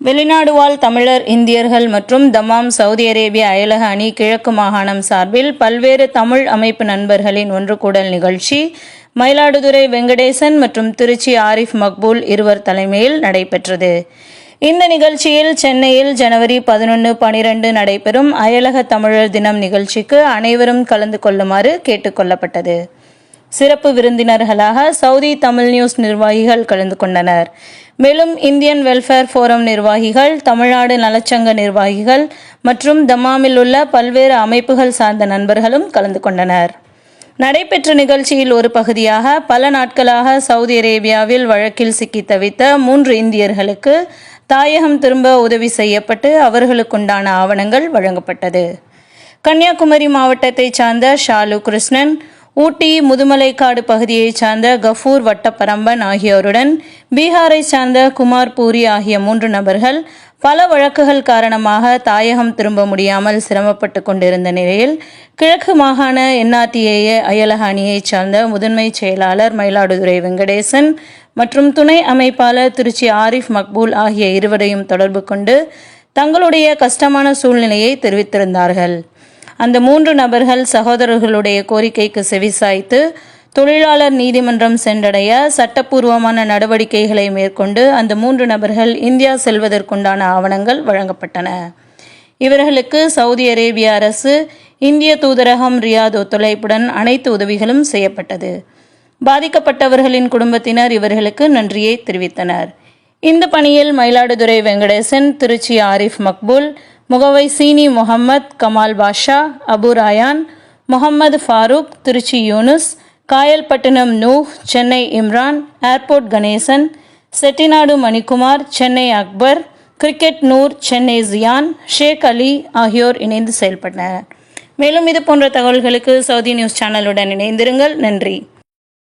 வெளிநாடு வாழ் தமிழர் இந்தியர்கள் மற்றும் தமாம் சவுதி அரேபிய அயலக அணி கிழக்கு மாகாணம் சார்பில் பல்வேறு தமிழ் அமைப்பு நண்பர்களின் ஒன்று கூடல் நிகழ்ச்சி மயிலாடுதுறை வெங்கடேசன் மற்றும் திருச்சி ஆரிஃப் மக்பூல் இருவர் தலைமையில் நடைபெற்றது. இந்த நிகழ்ச்சியில் சென்னையில் ஜனவரி பதினொன்று பனிரெண்டு நடைபெறும் அயலக தமிழர் தினம் நிகழ்ச்சிக்கு அனைவரும் கலந்து கொள்ளுமாறு கேட்டுக்கொள்ளப்பட்டது சிறப்பு விருந்தினர்களாக சவுதி தமிழ் நியூஸ் நிர்வாகிகள் கலந்து கொண்டனர். மேலும் இந்தியன் வெல்ஃபேர் ஃபோரம் நிர்வாகிகள் தமிழ்நாடு நலச்சங்க நிர்வாகிகள் மற்றும் தமாமில் உள்ள பல்வேறு அமைப்புகள் சார்ந்த நண்பர்களும் கலந்து கொண்டனர். நடைபெற்ற நிகழ்ச்சியில் ஒரு பகுதியாக பல நாட்களாக சவுதி அரேபியாவில் வழக்கில் சிக்கி தவித்த மூன்று இந்தியர்களுக்கு தாயகம் திரும்ப உதவி செய்யப்பட்டு அவர்களுக்குண்டான ஆவணங்கள் வழங்கப்பட்டது. கன்னியாகுமரி மாவட்டத்தைச் சார்ந்த ஷாலு கிருஷ்ணன் ஊட்டி முதுமலைக்காடு பகுதியைச் சார்ந்த கஃபூர் வட்டப்பரம்பன் ஆகியோருடன் பீகாரை சார்ந்த குமார் பூரி ஆகிய மூன்று நபர்கள் பல வழக்குகள் காரணமாக தாயகம் திரும்ப முடியாமல் சிரமப்பட்டு கொண்டிருந்த நிலையில் கிழக்கு மாகாண என்ஆர்டிஏஏ அயலக அணியைச் சார்ந்த முதன்மை செயலாளர் மயிலாடுதுறை வெங்கடேசன் மற்றும் துணை அமைப்பாளர் திருச்சி ஆரிஃப் மக்பூல் ஆகிய இருவரையும் தொடர்பு கொண்டு தங்களுடைய கஷ்டமான சூழ்நிலையை தெரிவித்திருந்தார்கள். அந்த மூன்று நபர்கள் சகோதரர்களுடைய கோரிக்கைக்கு செவிசாய்த்து தொழிலாளர் நீதிமன்றம் சென்றடைய சட்டப்பூர்வமான நடவடிக்கைகளை மேற்கொண்டு அந்த மூன்று நபர்கள் இந்தியா செல்வதற்குண்டான ஆவணங்கள் வழங்கப்பட்டன. இவர்களுக்கு சவுதி அரேபிய அரசு இந்திய தூதரகம் ரியாத் ஒத்துழைப்புடன் அனைத்து உதவிகளும் செய்யப்பட்டது. பாதிக்கப்பட்டவர்களின் குடும்பத்தினர் இவர்களுக்கு நன்றியை தெரிவித்தனர். இந்த பணியில் மயிலாடுதுறை வெங்கடேசன் திருச்சி ஆரிஃப் மக்பூல் முகவை சீனி முகம்மத் கமால் பாஷா அபு ராயான் முகமது ஃபாரூக் திருச்சி யூனுஸ் காயல்பட்டினம் நூஹ் சென்னை இம்ரான் ஏர்போர்ட் கணேசன் செட்டிநாடு மணிக்குமார் சென்னை அக்பர் கிரிக்கெட் நூர் சென்னை ஜியான் ஷேக் அலி ஆகியோர் இணைந்து செயல்பட்டனர். மேலும் இது போன்ற தகவல்களுக்கு சவுதி நியூஸ் சேனலுடன் இணைந்திருங்கள். நன்றி.